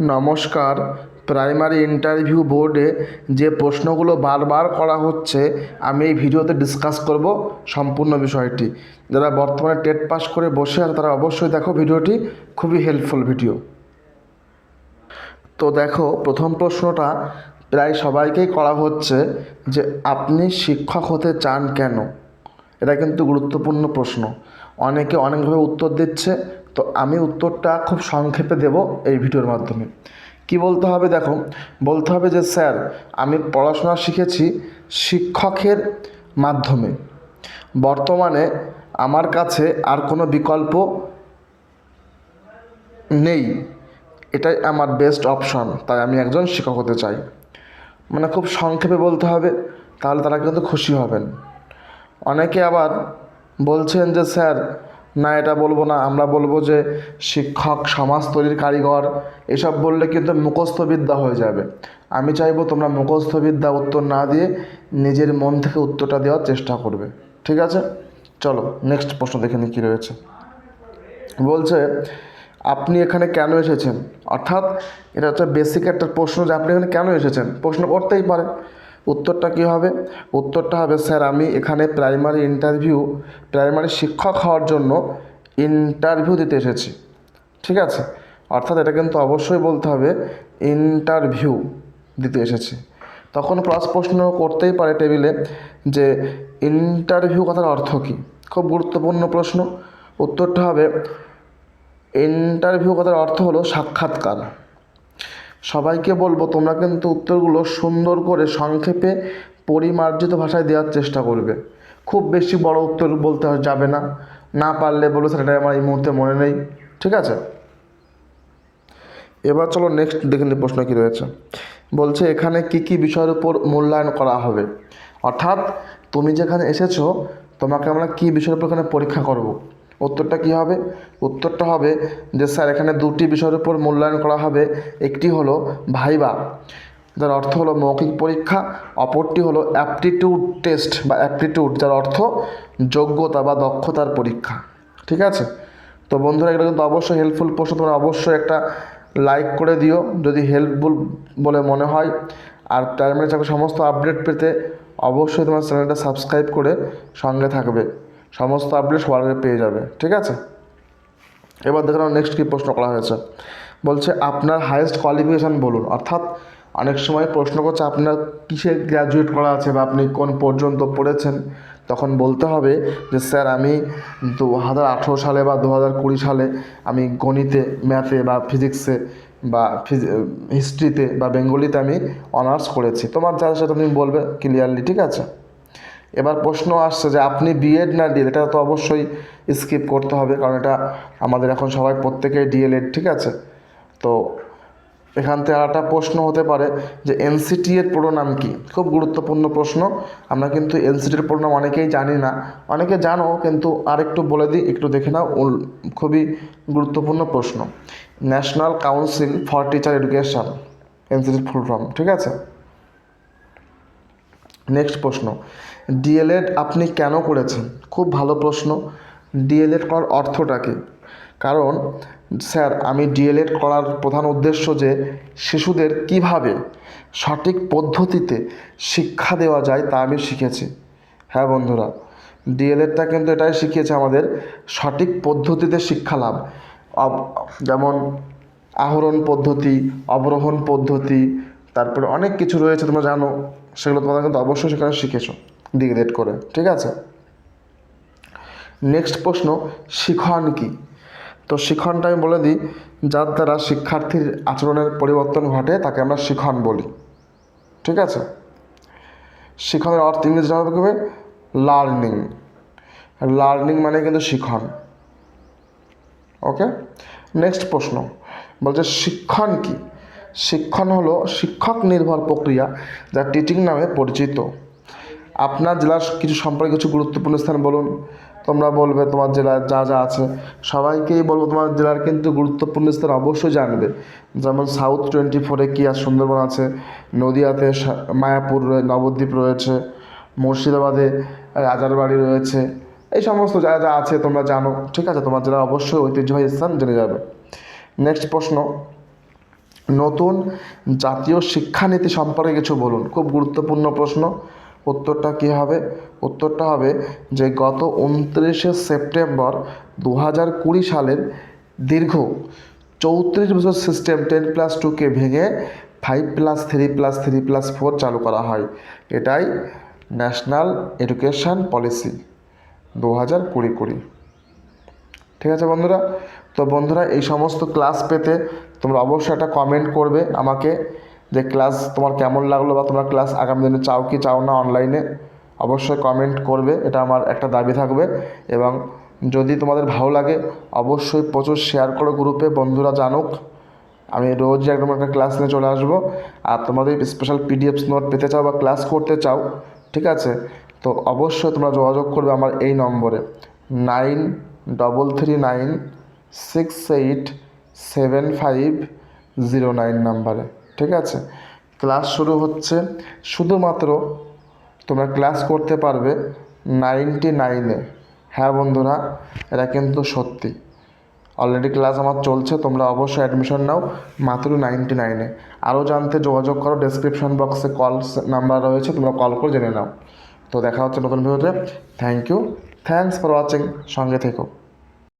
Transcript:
নমস্কার। Primary interview বোর্ডে যে প্রশ্নগুলো বারবার করা হচ্ছে, আমি এই ভিডিওতে ডিসকাস করব সম্পূর্ণ বিষয়টি। যারা বর্তমানে টেট পাস করে বসে আছে, তারা অবশ্যই দেখো ভিডিওটি। খুবই হেল্পফুল ভিডিও তো দেখো, প্রথম প্রশ্নটা প্রায় সবাইকেই করা হচ্ছে যে আপনি শিক্ষক হতে চান কেন? এটা কিন্তু গুরুত্বপূর্ণ প্রশ্ন। অনেকে অনেকভাবে উত্তর দিচ্ছে, তো আমি উত্তরটা খুব সংক্ষেপে দেব এই ভিডিওর মাধ্যমে। কি বলতে হবে দেখো, বলতে হবে যে স্যার, আমি পড়াশোনা শিখেছি শিক্ষকের মাধ্যমে। বর্তমানে আমার কাছে আর কোনো বিকল্প নেই। এটাই আমার বেস্ট অপশন তাই আমি একজন শিক্ষক হতে চাই। মানে খুব সংক্ষেপে বলতে হবে, তাহলে তারা কিন্তু খুশি হবেন। অনেকে আবার বলছেন যে, স্যার, না, এটা বলব না। আমরা বলব যে, শিক্ষক, সমাজ তৈরির কারিগর, এসব বললে কিন্তু মুখস্থবিদ্যা হয়ে যাবে। আমি চাইব তোমরা মুখস্থবিদ্যা উত্তর না দিয়ে নিজের মন থেকে উত্তরটা দেওয়ার চেষ্টা করবে। ঠিক আছে? চলো নেক্সট প্রশ্ন দেখে নিই কী রয়েছে। বলছে, আপনি এখানে কেন এসেছেন? অর্থাৎ, এটা হচ্ছে বেসিক একটা প্রশ্ন যে, আপনি এখানে কেন এসেছেন? প্রশ্ন করতেই পারে। উত্তরটা কী হবে? উত্তরটা হবে, স্যার, আমি এখানে প্রাইমারি ইন্টারভিউ প্রাইমারি শিক্ষক হওয়ার জন্য ইন্টারভিউ দিতে এসেছি। ঠিক আছে? অর্থাৎ এটা কিন্তু অবশ্যই বলতে হবে ইন্টারভিউ দিতে এসেছি। তখন প্লাস প্রশ্ন করতেই পারে টেবিলে যে ইন্টারভিউ কথার অর্থ কী? খুব গুরুত্বপূর্ণ প্রশ্ন। উত্তরটা হবে ইন্টারভিউ কথার অর্থ হলো সাক্ষাৎকার। সবাইকে বলব, তোমরা কিন্তু উত্তরগুলো সুন্দর করে সংক্ষেপে পরিমার্জিত ভাষায় দেওয়ার চেষ্টা করবে। খুব বেশি বড় উত্তর বলতে যাবে না। না পারলে বলো সেটা আমার এই মুহূর্তে মনে নেই। ঠিক আছে? এবার চলো নেক্সট দেখে নিই প্রশ্ন কী রয়েছে। বলছে, এখানে কি কি বিষয়ের উপর মূল্যায়ন করা হবে? অর্থাৎ, তুমি যেখানে এসেছ, তোমাকে আমরা কী বিষয়ের উপর এখানে পরীক্ষা করব? উত্তরটা কী হবে? উত্তরটা হবে যে স্যার, এখানে দুটি বিষয়ের উপর মূল্যায়ন করা হবে। একটি হলো ভাইবা, যার অর্থ হলো মৌখিক পরীক্ষা। অপরটি হলো অ্যাপটিটিউড টেস্ট বা অ্যাপটিটিউড যার অর্থ যোগ্যতা বা দক্ষতার পরীক্ষা। ঠিক আছে? তো বন্ধুরা, এগুলো কিন্তু অবশ্যই হেল্পফুল প্রশ্ন। তোমরা অবশ্যই একটা লাইক করে দিও, যদি হেল্পফুল বলে মনে হয়। আর প্রাইমারি চাকরি সমস্ত আপডেট পেতে, অবশ্যই তোমার চ্যানেলটা সাবস্ক্রাইব করে সঙ্গে থাকবে। সমস্ত আপডেট সবার পেয়ে যাবে, ঠিক আছে? এবার দেখো নেক্সট কী প্রশ্ন করা হয়েছে। বলছে, আপনার হায়েস্ট কোয়ালিফিকেশান বলুন। অর্থাৎ অনেক সময় প্রশ্ন করছে, আপনার কিসে গ্র্যাজুয়েট করা আছে বা আপনি কোন পর্যন্ত পড়েছেন? তখন বলতে হবে যে, স্যার, আমি দু হাজার আঠেরো সালে বা দু হাজার কুড়ি সালে আমি গণিতে ম্যাথে বা ফিজিক্সে বা হিস্ট্রিতে বা বেঙ্গলিতে আমি অনার্স করেছি। তোমার যা সেটা তুমি বলবে ক্লিয়ারলি ঠিক আছে? এবার প্রশ্ন আসছে যে আপনি বিএড না ডিএড এটা তো অবশ্যই স্কিপ করতে হবে, কারণ এটা আমাদের এখন সবাই প্রত্যেকেই ডিএলএড ঠিক আছে? তো এখান থেকে একটা প্রশ্ন হতে পারে যে এনসিটি এর পুরো নাম কি? খুব গুরুত্বপূর্ণ প্রশ্ন। আমরা কিন্তু এনসিটির পুরো নাম অনেকেই জানি না। অনেকে জানো, কিন্তু আরেকটু বলে দিই, একটু দেখে নাও। খুবই গুরুত্বপূর্ণ প্রশ্ন। National Council for Teacher Education এনসিটির full form ঠিক আছে? নেক্সট প্রশ্ন। ডিএলএড আপনি কেন করেছেন? খুব ভালো প্রশ্ন। ডিএলএড করার অর্থটা কী? কারণ, স্যার, আমি ডিএলএড করার প্রধান উদ্দেশ্য যে শিশুদের কীভাবে সঠিক পদ্ধতিতে শিক্ষা দেওয়া যায় তা আমি শিখেছি। হ্যাঁ বন্ধুরা ডিএলএডটা কিন্তু এটাই শিখিয়েছে আমাদের, সঠিক পদ্ধতিতে শিক্ষা লাভ। যেমন আহরণ পদ্ধতি, অবরোহণ পদ্ধতি, তারপরে অনেক কিছু রয়েছে তোমরা জানো, সেগুলো তোমরা কিন্তু অবশ্যই সেখানে শিখেছো। ডিগ্রেড করে, ঠিক আছে? নেক্সট প্রশ্ন, শিখন কি? তো শিখনটা আমি বলে দিই, যার দ্বারা শিক্ষার্থীর আচরণের পরিবর্তন ঘটে, তাকে আমরা শিখন বলি, ঠিক আছে? শিখনের অর্থ ইংরেজিটা হবে কবে লার্নিং লার্নিং মানে কিন্তু শিখন, ওকে? নেক্সট প্রশ্ন, বলছে শিক্ষণ কি? শিক্ষণ হলো শিক্ষক নির্ভর প্রক্রিয়া, যা টিচিং নামে পরিচিত। আপনার জেলার কিছু সম্পর্কে কিছু গুরুত্বপূর্ণ স্থান বলুন। তোমরা বলবে তোমার জেলায় যা যা আছে। সবাইকেই বলব তোমার জেলার কিন্তু গুরুত্বপূর্ণ স্থান অবশ্যই জানবে। যেমন সাউথ টোয়েন্টি ফোরে কি আর সুন্দরবন আছে? নদিয়াতে মায়াপুর নবদ্বীপ রয়েছে। মুর্শিদাবাদে রাজারবাড়ি রয়েছে। এই সমস্ত যা যা আছে তোমরা জানো। ঠিক আছে, তোমার জেলা অবশ্যই ঐতিহ্যবাহী স্থান জেনে যাবে। নেক্সট প্রশ্ন। নতুন জাতীয় শিক্ষানীতি সম্পর্কে কিছু বলুন। খুব গুরুত্বপূর্ণ প্রশ্ন। উত্তরটা কী হবে? উত্তরটা হবে যে গত উনত্রিশে সেপ্টেম্বর দু হাজার কুড়ি সালের দীর্ঘ চৌত্রিশ বছর সিস্টেম টেন প্লাস টুকে ভেঙে five plus three plus three plus four চালু করা হয়। এটাই ন্যাশনাল এডুকেশান পলিসি দু হাজার কুড়ি কুড়ি। ঠিক আছে বন্ধুরা? তো বন্ধুরা এই সমস্ত ক্লাস পেতে তোমরা অবশ্যই একটা কমেন্ট করবে আমাকে। যে ক্লাস তোমার কেমন লাগল বা তোমরা ক্লাস আগামী দিনে চাও কি চাও না অনলাইনে অবশ্যই কমেন্ট করবে। এটা আমার একটা দাবি থাকবে এবং যদি তোমাদের ভালো লাগে, অবশ্যই প্রচুর শেয়ার করো গ্রুপে বন্ধুরা জানুক। আমি রোজ একদম একটা ক্লাস নিয়ে চলে আসব। আর তোমাদের স্পেশাল পিডিএফ নোট পেতে চাও বা ক্লাস করতে চাও, ঠিক আছে? তো অবশ্যই তোমরা যোগাযোগ করবে আমার এই নম্বরে। Nine double three nine six eight seven five zero nine নাম্বারে ঠিক আছে? ক্লাস শুরু হচ্ছে। শুধুমাত্র তোমরা ক্লাস করতে পারবে নাইনটি নাইনে হ্যাঁ বন্ধুরা, এটা কিন্তু সত্যি। অলরেডি ক্লাস আমার চলছে, তোমরা অবশ্যই অ্যাডমিশন নাও মাত্র নাইনটি নাইনে আরও জানতে যোগাযোগ করো ডেসক্রিপশন বক্সে কল নাম্বার রয়েছে, তোমরা কল করে জেনে নাও। তো দেখা হচ্ছে নতুন ভিডিওতে thank you thanks for watching সঙ্গে থেকো।